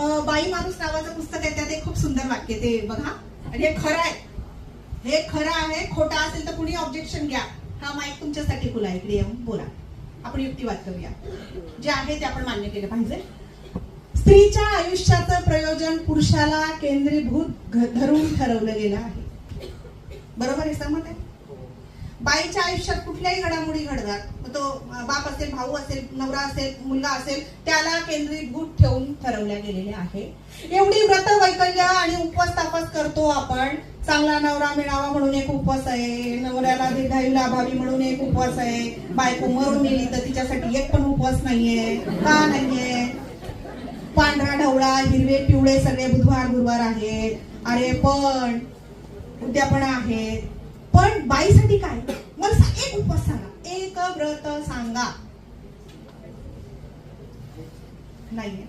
बाई माणूस नावाचं पुस्तक आहे त्यात एक खूप सुंदर वाक्य ते बघा. आणि हे खरं आहे. हे खरं आहे खोटं असेल तर कुणी ऑब्जेक्शन घ्या. हा माईक तुमच्यासाठी खुला इकडे येऊन बोला. आपण युक्तिवाद करूया. जे आहे ते आपण मान्य केलं पाहिजे. स्त्रीच्या आयुष्याचं प्रयोजन पुरुषाला केंद्रीभूत घ- धरून ठरवलं गेलं आहे. बरोबर आहे समज आहे? बाईच्या आयुष्यात कुठल्याही घडामोडी घडतात मग तो बाप असेल भाऊ असेल नवरा असेल मुलगा असेल त्याला केंद्रीभूत ठेवून ठरवल्या गेलेले आहे. एवढी व्रत वैकल्य आणि उपवास तापास करतो आपण. चांगला नवरा मिळावा म्हणून एक उपवास आहे नवऱ्याला दीर्घायू लाभावी म्हणून एक उपवास आहे बायको मरून गेली तर तिच्यासाठी एक पण उपवास नाहीये का नाहीये? पांढरा ढवळा हिरवे पिवळे सगळे बुधवार गुरुवार आहेत. अरे पण उद्या पण आहेत. पण बाईसाठी काय? मला एक उपवास सांगा. एक व्रत सांगा. नाही